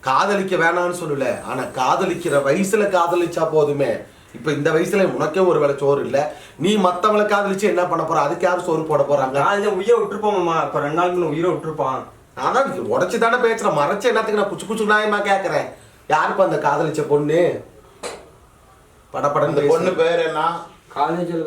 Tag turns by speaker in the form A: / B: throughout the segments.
A: காதலிக்க வேணாம்னு சொல்லல. ஆனா காதலிக்கிற வயசுல காதலிச்சா போதுமே. இப்ப இந்த வயசுல உனக்கே ஒரு வேளை சோறு இல்ல. நீ மத்தவளை காதலிச்சு என்ன பண்ண போற? அதுக்கு யாரும் சோறு போட போறாங்க?
B: நான் இதை உயிரை விட்டுருப்போம்மா. இப்ப ரெண்டு நாளுக்கு முன்ன உயிரை விட்டுருப்பான்.
A: அதான் உடச்சு தானே பேசுறேன். மறைச்சு என்னத்துக்கு நான் குச்சு குச்சு நியாயமா கேக்குறேன்? யாருப்பா அந்த காதலிச்ச பொண்ணு? படப்படம்
C: பொண்ணு பேர் என்ன?
D: காலேஜில்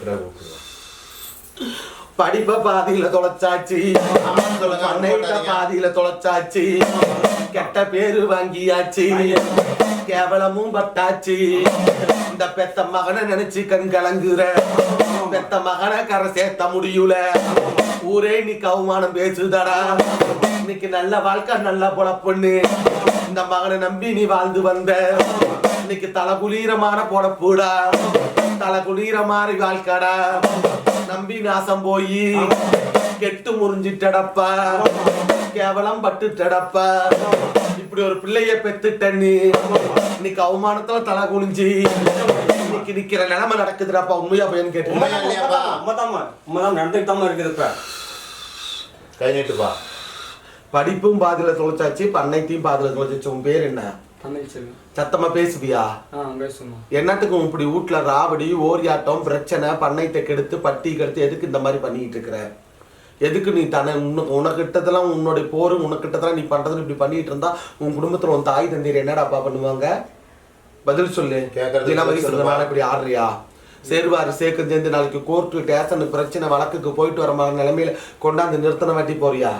D: தான்
C: ஒவ்வொருத்தரா கூப்பிடுவோம்
A: படிப்ப பாதியில தொலைச்சாச்சு. பாதியில தொலைச்சாச்சு கெட்ட பேரு வாங்கியாச்சு கேவலமும் பட்டாச்சு இந்த பெத்த மகனை நினைச்சு கண் கலங்குற பெத்த மகனை கரை சேர்த்த முடியல ஊரே இன்னைக்கு அவமானம் பேசுதடா இன்னைக்கு நல்ல வாழ்க்கை நல்ல பொழப்புன்னு இந்த மகனை நம்பி நீ வாழ்ந்து வந்த இன்னைக்கு தலை குளீரமான பொழப்புடா தலை குளீர மாதிரி வாழ்க்கடா. நம்பி நாசம் போய் கெட்டு முறிஞ்சிட்டடப்பா. கேவலம் பட்டுட்டடப்பா. இப்படி ஒரு பிள்ளைய பெத்துட்ட நீ. இன்னைக்கு அவமானத்துல தலை குனிஞ்சு இன்னைக்கு நிக்கிற நிலைமை நடக்குதுடாப்பா உண்மையா பையன் கேட்டு?
B: உண்மைதாம்மா. உண்மைதான் நடந்துட்டு தான் இருக்குது இப்ப.
C: கை நீட்டுப்பா.
A: படிப்பும் பாதியில தொலைச்சாச்சு பண்ணைத்தையும் பாதியில தொலைச்சாச்சு. உன் பேர் என்ன?
D: தமிழ் செல்வி
A: சத்தமா பேசுவியா?
D: ஆ பேசுமா
A: என்னத்துக்கும் இப்படி வீட்டுல ராவடி ஓரியாட்டம் பிரச்சனை பண்ணைத்தை கெடுத்து பட்டி கெடுத்து எதுக்கு இந்த மாதிரி பண்ணிட்டு இருக்கிற? எதுக்கு நீ தன உனக்கு உனக்கிட்டதெல்லாம் உன்னுடைய போரு உனக்கிட்டதெல்லாம் நீ பண்றது இப்படி பண்ணிட்டு இருந்தா உன் குடும்பத்துல உன் தாய் தந்தையர் என்னடாப்பா பண்ணுவாங்க? பதில் சொல்லு.
C: சொல்லுப்பா.
A: நான் இப்படி ஆடுறியா? சேர்வாரு சேர்க்கு சேர்ந்து நாளைக்கு கோர்ட்டு ஸ்டேஷன் பிரச்சனை வழக்குக்கு போயிட்டு வர மாதிரி நிலைமையில கொண்டாந்து நிறுத்தன வாட்டி போறியா?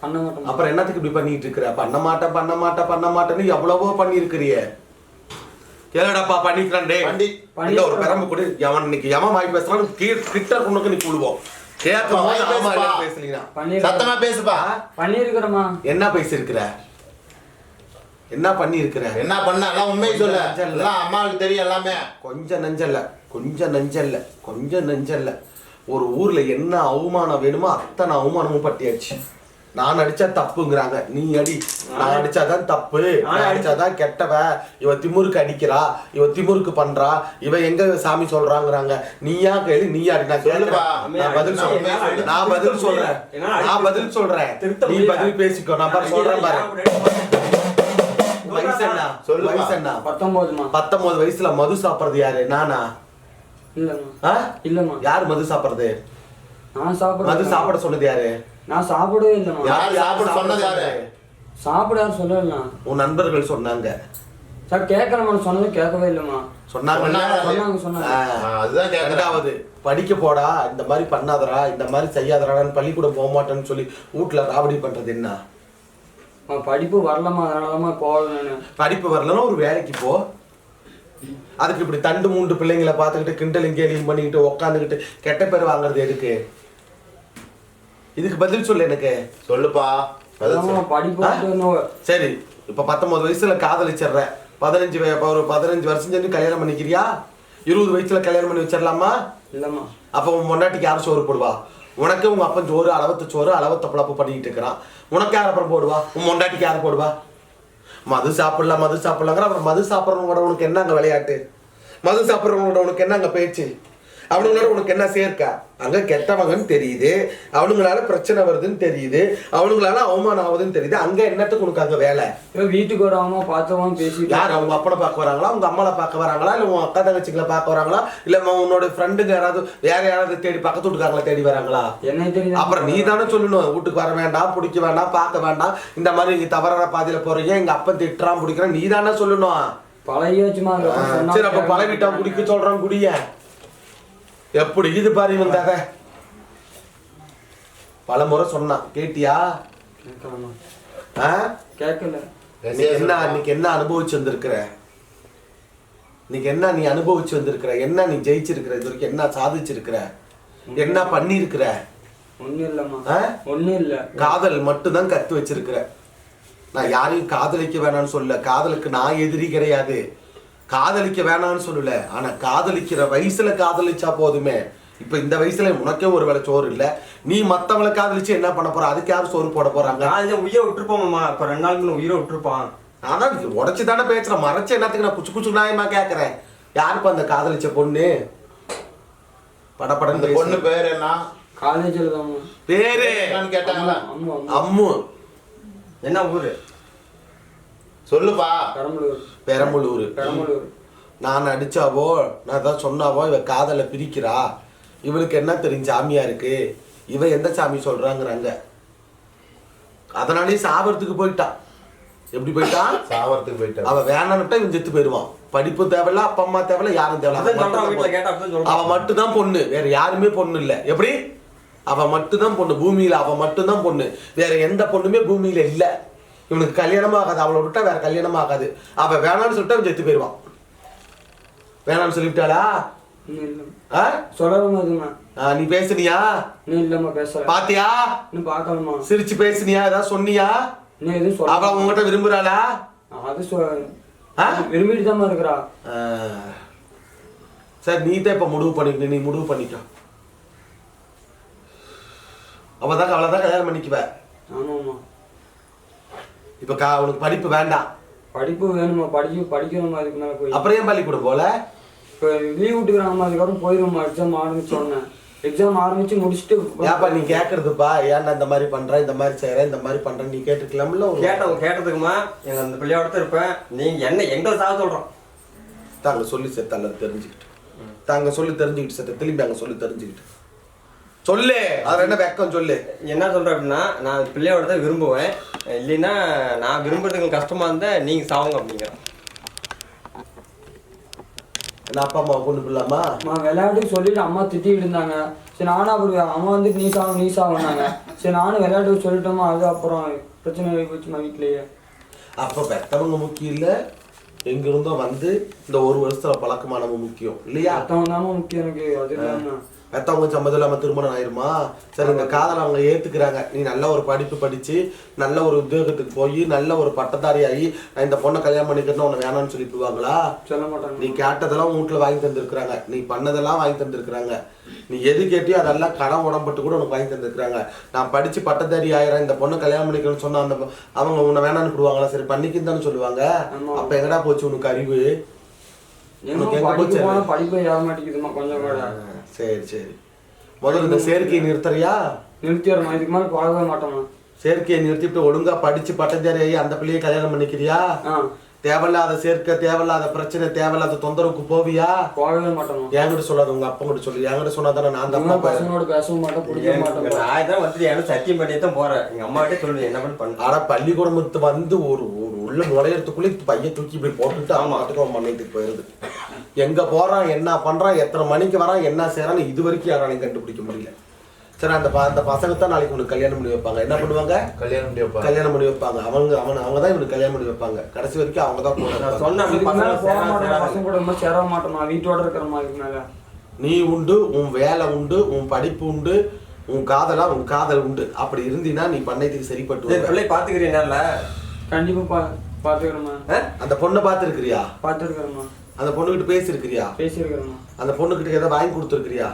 D: பண்ண
A: அப்புறம் என்னத்துக்கு இப்படி பண்ணிட்டு இருக்கிற? பண்ண மாட்டேன் பண்ண மாட்டேன் பண்ண மாட்டேன்னு எவ்வளவோ பண்ணியிருக்கிறியே. கேளுடாப்பா பண்ணிக்கிறேன் டே
C: பண்ணி.
A: இந்த ஒரு பெரம்பு கொடு. எவன் இன்னைக்கு எவன் வாய் பேசுறான்னு கீழ் கிட்ட கொண்டு நீ
D: பண்ணிருக்கோம்
C: சத்தமா பேசுப்பா.
D: பண்ணிருக்கிறோமா
A: என்ன பேசியிருக்கிற? என்ன பண்ணியிருக்கிற?
C: என்ன பண்ண? எல்லாம் உண்மையை சொல்ல. எல்லாம் அம்மாவுக்கு தெரியும் எல்லாமே.
A: கொஞ்சம் நஞ்சல்ல. கொஞ்சம் நஞ்சல்ல. கொஞ்சம் நஞ்சல்ல. ஒரு ஊர்ல என்ன அவமானம் வேணுமோ அத்தனை அவமானமும் பட்டியாச்சு. நான் அடிச்சா தப்புங்கிறாங்க. நீ அடி. நான் அடிச்சாதான் தப்பு. நான் அடிச்சாதான் கெட்டவ. இவ திமுருக்கு அடிக்கிறா. இவ திமுருக்கு பண்றா. இவ எங்க சாமி சொல்றாங்கறாங்க. நீயா கேளு நீயா அடி நான். கேளுப்பா நான் பதில் சொல்றேன். நான் பதில் சொல்றேன். நான் பதில் சொல்றேன். நீ பதில் பேசிக்கோ. நான் பாரு சொல்றேன் பாரு. வயசு என்ன?
C: சொல்லுப்பா.
A: வயசு என்ன? பத்தொன்பது வயசுல மது சாப்பிடுறது யாரு? நானா?
D: இல்லைம்மா.
A: ஆ?
D: இல்லைம்மா.
A: யார் மது சாப்பிடுறது?
D: நான் சாப்பிட
A: மது சாப்பிட சொன்னது யாரு?
D: நான் சாப்பிடவே இல்லைம்மா.
C: யார் சாப்பிட சொன்னது யாரு?
D: சாப்பிட யாரும் சொல்லலண்ணா.
A: உன் நண்பர்கள் சொன்னாங்க.
D: சார் கேட்கலம்மா சொன்னது கேட்கவே இல்லைம்மா.
A: சொன்னாங்க.
D: சொன்னாங்க சொன்னாங்க.
C: அதுதான்
A: ரெண்டாவது படிக்க போடா. இந்த மாதிரி பண்ணாதடா. இந்த மாதிரி செய்யாதடான்னு பள்ளிக்கூடம் போக மாட்டேன்னு சொல்லி வீட்டுல ராவடி பண்றது என்ன?
D: அம்மா, படிப்பு வரலம்மா. அதனாலதாம்மா போகல நான்
A: படிப்பு வரலன்னா ஒரு வேலைக்கு போ. அதுக்கு இப்படி தண்டு மூண்டு பிள்ளைங்களை பார்த்துக்கிட்டு கிண்டலும் கேலியும் பண்ணிக்கிட்டு உக்காந்துக்கிட்டு கெட்ட பேர் வாங்குறது எதுக்கு? இதுக்கு பதில் சொல்லு எனக்கு.
C: சொல்லுப்பா.
A: சரி இப்ப பத்தொன்பது வயசுல காதலிச்சிடுற. பதினஞ்சு ஒரு பதினஞ்சு வருஷம் செஞ்சு கல்யாணம் பண்ணிக்கிறியா? இருபது வயசுல கல்யாணம் பண்ணி வச்சிடலாமா?
D: இல்லைம்மா.
A: அப்ப உன் பொண்டாட்டிக்கு யார் சோறு போடுவா? உனக்கு உங்க அப்பன் சோறு அளவத்து சோறு அளவத்த பிழப்பு பண்ணிக்கிட்டு இருக்கிறான். உனக்கு யார் அப்புறம் போடுவா? உன் பொண்டாட்டிக்கு யார் போடுவா? மது சாப்பிடலாம் மது சாப்பிடலாங்கிற அப்புறம் மது சாப்பிட்றவங்களோட உனக்கு என்ன அங்க விளையாட்டு? மது சாப்பிட்றவங்களோட உனக்கு என்ன அங்க பேச்சு? அவனுங்களோட உனக்கு என்ன சேர்க்கா? அங்க கெட்டவங்கன்னு தெரியுது. அவனுங்களால பிரச்சனை வருதுன்னு தெரியுது. அவனுங்களால அவமானம் ஆகுதுன்னு தெரியுது. அங்க என்னத்துக்கு உனக்கு அங்க வேலை?
D: வீட்டுக்கு வராம பார்த்தவங்க பேசிட்டு
A: யார்? அவங்க அப்பனை பார்க்க வராங்களா? உங்க அம்மாவை பார்க்க வராங்களா? இல்ல உன் அக்கா தங்கச்சிங்களை பார்க்க வராங்களா? இல்ல உன் உன்னோட ஃப்ரெண்டுங்க யாராவது வேற யாராவது தேடி பக்கத்து வீட்டுக்காரங்கள தேடி வராங்களா?
D: என்ன தெரியுது
A: அப்புறம் நீ தானே சொல்லணும். வீட்டுக்கு வர வேண்டாம் பிடிக்க வேண்டாம் பார்க்க வேண்டாம். இந்த மாதிரி நீங்க தவறான பாதையில போறீங்க. எங்க அப்பன் திட்டுறான் பிடிக்கிறான். நீ தானே சொல்லணும்.
D: பழகியாச்சுமா
A: ஆ, சரி அப்ப பழகிட்டான் குடிக்க சொல்றான் குடிய. எப்படி இது பாரு இவன் கதை. பல முறை சொன்னான். கேட்டியா?
D: கேட்கல.
A: இன்னைக்கு என்ன இன்னைக்கு என்ன அனுபவிச்சு வந்திருக்கிற? இன்னைக்கு என்ன நீ அனுபவிச்சு வந்திருக்கிற? என்ன நீ ஜெயிச்சிருக்கிற? இது வரைக்கும் என்ன சாதிச்சிருக்கிற? என்ன பண்ணியிருக்கிற?
D: ஒண்ணும் இல்ல.
A: காதல் மட்டும்தான் கத்து வச்சிருக்கிற. நான் யாரையும் காதலிக்க வேணாம்னு சொல்லல. காதலுக்கு நான் எதிரி கிடையாது. காதலிக்க வேணாம்னு சொல்லல. ஆனா காதலிக்கிற வயசுல காதலிச்சா போதுமே. இப்ப இந்த வயசுல உனக்கே ஒரு வேளை சோறு இல்ல. நீ மத்தவங்கள காதலிச்சு என்ன பண்ண போற? அதுக்கு யாரும் சோறு போட போறாங்க?
B: நான் இதை உயிரை விட்டுருப்போம்மா. இப்ப ரெண்டு முன்ன உயிரை விட்டுருப்பான்.
A: நான் தான் உடச்சு தானே பேசுறேன். மறைச்சு என்னத்துக்கு நான் குச்சு குச்சு நியாயமா கேக்குறேன்? யாருப்பா அந்த காதலிச்ச பொண்ணு? படப்படம்
C: பொண்ணு பேர் என்ன?
D: காலேஜில்
A: பேரு?
C: என்னன்னு கேட்டாங்களா?
D: அம்மு.
B: என்ன ஊரு?
C: சொல்லுப்பா.
D: பெரம்பலூர்.
A: பெரம்பலூர்.
D: பெரம்பலூர்.
A: நான் அடிச்சாவோ நான் தான் சொன்னாவோ இவ காதலை பிரிக்கிறா. இவளுக்கு என்ன தெரியும் சாமியா இருக்கு இவ எந்த சாமி சொல்றாங்கிறாங்க? அதனாலே சாவறதுக்கு போயிட்டான் எப்படி போயிட்டான்
C: சாவறதுக்கு போயிட்டு.
A: அவ வேணான்னுட்டா இவன் செத்து போயிடுவான். படிப்பு தேவையில்ல அப்பா அம்மா தேவையில்ல யாரும் தேவையில்ல.
B: கேட்டா அப்படிதான்
A: அவ
B: சொல்றான்
A: மட்டும்தான் பொண்ணு. வேற யாருமே பொண்ணு இல்ல. எப்படி? அவ மட்டும்தான் பொண்ணு. பூமியில அவ மட்டும்தான் பொண்ணு. வேற எந்த பொண்ணுமே பூமியில இல்ல. இவனுக்கு கல்யாணம் ஆகாது அவளை விட்டா வேற கல்யாணம் ஆகாது அவ வேணாம்னு சொல்லிட்டு அவன் செத்து போயிடுவான். வேணாம்னு சொல்லிவிட்டாளா? நீ பேசுனியா?
D: இல்லம்மா பேசல.
A: பாத்தியா?
D: இன்னும் பார்க்கலாமா
A: சிரிச்சு பேசுனியா? ஏதாவது சொன்னியா? அவ உங்ககிட்ட விரும்புறாளா?
D: அது? விரும்பிட்டு தாம்மா இருக்கிறா.
A: சரி நீ தான் இப்ப முடிவு பண்ணிக்க நீ முடிவு பண்ணிக்க. அவதான் அவளை தான் கல்யாணம் பண்ணிக்குவ.
D: ஆமாம்மா.
A: இப்ப கா உனக்கு படிப்பு வேண்டாம்
D: படிப்பு வேணுமா? படிக்க படிக்கணுமா? அதுக்கு மேலே போய்.
A: அப்புறம் ஏன் பள்ளிக்கூடம் போல?
D: இப்போ லீவ் விட்டுக்கிறாங்கம்மா அதுக்கப்புறம் போயிடுவோம்மா எக்ஸாம் ஆரம்பிச்சோடனே எக்ஸாம் ஆரம்பிச்சு முடிச்சுட்டு
A: ஏப்பா நீ கேக்குறதுப்பா. ஏன்டா இந்த மாதிரி பண்ற? இந்த மாதிரி செய்யற இந்த மாதிரி பண்ற நீ கேட்டுக்கலாம்ல
B: கேட்டவங்க கேட்டதுக்குமா எங்க அந்த பிள்ளையோட தான் இருப்பேன். நீங்க என்ன எங்க சாக சொல்றோம்.
A: தாங்க சொல்லி அல்லது தெரிஞ்சுக்கிட்டு. தாங்க சொல்லி தெரிஞ்சுக்கிட்டு செத்த திரும்பி அங்க சொல்லி தெரிஞ்சுக்கிட்டு. சொல்லு. அதுல என்ன வெக்கம் சொல்லு.
B: என்ன சொல்றேன் அப்படின்னா நான் பிள்ளையோட தான் விரும்புவேன். இல்லைன்னா நான் விரும்புறதுக்கு கஷ்டமா இருந்தா நீங்க சாவுங்க அப்படிங்கிறேன்
A: என்ன அப்பா அம்மா பொண்ணு பிள்ளாமா
D: அம்மா விளையாட்டுக்கு சொல்லிட்டு அம்மா திட்டிட்டு இருந்தாங்க. சரி நானும் அப்படி அம்மா வந்து நீ சாவும் நீ சாவுனாங்க சரி நானும் விளையாட்டுக்கு சொல்லிட்டோமா அது அப்புறம் பிரச்சனை போச்சுமா வீட்லயே.
A: அப்ப பெத்தவங்க முக்கியம் இல்ல. எங்க இருந்தோ வந்து இந்த ஒரு வருஷத்துல பழக்கமானவங்க முக்கியம் இல்லையா?
D: அத்தவங்க முக்கியம் எனக்கு. அது
A: பெத்தவங்க சம்மதம் இல்லாம திருமணம் ஆயிருமா? சரி இந்த காதலை அவங்க ஏத்துக்கிறாங்க. நீ நல்ல ஒரு படிப்பு படிச்சு நல்ல ஒரு உத்தியோகத்துக்கு போய் நல்ல ஒரு பட்டதாரி ஆகி நான் இந்த பொண்ணை கல்யாணம் பண்ணிக்கிறேன்னு உன்னை வேணாம்னு சொல்லிடுவாங்களா
D: சொல்ல மாட்டாங்க.
A: நீ கேட்டதெல்லாம் உன் வீட்டுல வாங்கி தந்திருக்கிறாங்க. நீ பண்ணதெல்லாம் வாங்கி தந்திருக்கிறாங்க. நீ எது கேட்டியோ அதெல்லாம் கடன் உடம்பட்டு கூட உனக்கு வாங்கி தந்திருக்கிறாங்க. நான் படிச்சு பட்டதாரி ஆயிரம் இந்த பொண்ணை கல்யாணம் பண்ணிக்கணும்னு சொன்னா அந்த அவங்க உன்னை வேணாம்னு விடுவாங்களா? சரி பண்ணிக்கின்னு தானே சொல்லுவாங்க. அப்ப எங்கடா போச்சு உனக்கு அறிவு
D: எங்க
A: உனக்கு எங்க
D: படிக்க
A: போச்சு
D: போனா படிப்பே ஏற மாட்டேங்குதுமா கொஞ்சம் கூட.
A: சரி சரி. முதல்ல இந்த சேர்க்கையை நிறுத்துறியா?
D: நிறுத்திடுறோம் இதுக்கு மேலே பழகவே மாட்டோமா
A: சேர்க்கையை நிறுத்திட்டு ஒழுங்கா படிச்சு பட்டதாரி ஆகி அந்த பிள்ளையை கல்யாணம் பண்ணிக்கிறியா? தேவையில்லாத சேர்க்கை தேவையில்லாத பிரச்சனை தேவையில்லாத தொந்தரவுக்கு போவியா?
D: போகவே மாட்டோமா
A: என்கிட்ட சொல்லாத உங்க அப்பா கிட்ட சொல்லு. என்கிட்ட சொன்னா தானே நான்
D: மாதிரி
A: போயிடுறேன்.
D: பசங்களோட பேசவும் மாட்டோம் பிடிக்க
B: நான் தான் வந்து எனக்கு சத்தியம் பண்ணி தான் போறேன். எங்க அம்மாட்டே சொல்லுது என்ன பண்ணி பண்ணு.
A: ஆனா பள்ளிக்கூடத்து வந்து ஒரு உள்ள நுழையறதுக்குள்ளே பையன் தூக்கி இப்படி போட்டுட்டு மாட்டுக்கு அவன் மண்ணியத்துக்கு போயிருது எங்க போறான் என்ன பண்றான் எத்தனை மணிக்கு வரான் என்ன செய்யறான்னு இது வரைக்கும் யாராலையும் கண்டுபிடிக்க முடியல. சரி அந்த ப- அந்த பசங்க தான் நாளைக்கு உனக்கு கல்யாணம் பண்ணி வைப்பாங்க. என்ன பண்ணுவாங்க?
C: கல்யாணம் முடியப்பா
A: கல்யாணம் பண்ணி வைப்பாங்க. அவங்க அவன் அவங்க தான் இவனுக்கு கல்யாணம் பண்ணி வைப்பாங்க. கடைசி வரைக்கும் அவங்க தான் இருப்பாங்க.
B: சொன்ன சேரா-
D: மாட்டோம் வீட்டோட இருக்கிறோமா இதுக்கு மேல
A: நீ உண்டு உன் வேலை உண்டு உன் படிப்பு உண்டு உன் காதலா உன் காதல் உண்டு. அப்படி இருந்தீன்னா நீ பண்ணையத்துக்கு சரிப்பட்டு.
B: பிள்ளை பாத்துக்கிறீங்கல்ல
D: கண்டிப்பா பா பாத்துக்கிறோமா
A: அந்த பொண்ணை பார்த்துருக்கிறியா
D: பாத்துருக்கிறோமா
A: அந்த பொண்ணுகிட்ட பேசியிருக்கிறியா
D: பேசியிருக்கிறோமா
A: அந்த பொண்ணுகிட்ட ஏதாவது வாங்கி கொடுத்துருக்கிறியா?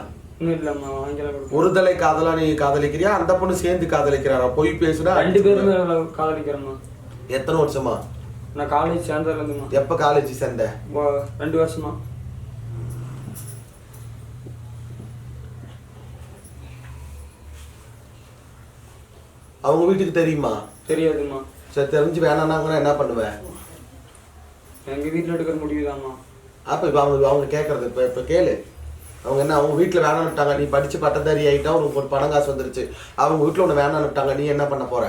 A: ஒரு தலை காதலா நீ காதலிக்கிறியா? அந்த பொண்ணு சேர்ந்து காதலிக்கிறாரா? பொய் பேசுனா
D: ரெண்டு பேருமே காதலிக்கிறோமா
A: எத்தனை வருஷமா?
D: நான் காலேஜ் சேர்ந்ததுல இருந்துமா
A: எப்ப காலேஜ் சேர்ந்த?
D: ரெண்டு வருஷமா.
A: அவங்க வீட்டுக்கு தெரியுமா?
D: தெரியாதுமா
A: சரி தெரிஞ்சு வேணான்னாங்கன்னா என்ன பண்ணுவ?
D: எங்க வீட்டுல எடுக்கிற முடிவுதாம்மா.
A: அப்ப இப்ப அவங்க அவங்க கேட்கறது இப்ப இப்ப கேளு. அவங்க என்ன அவங்க வீட்டுல வேணான்னுட்டாங்க நீ படிச்சு பட்டதாரி ஆயிட்டா உனக்கு ஒரு பணம் காசு வந்துருச்சு. அவங்க வீட்டுல உன்னை வேணான்னுட்டாங்க நீ என்ன பண்ண போற?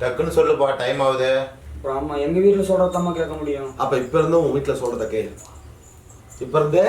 C: டக்குன்னு சொல்லுப்பா டைம் ஆகுது.
D: அப்புறம் ஆமா எங்க வீட்டுல சொல்றதாம்மா கேட்க முடியும்.
A: அப்ப இப்ப இருந்து உன் வீட்டுல சொல்றத கேளு. இப்ப இருந்தே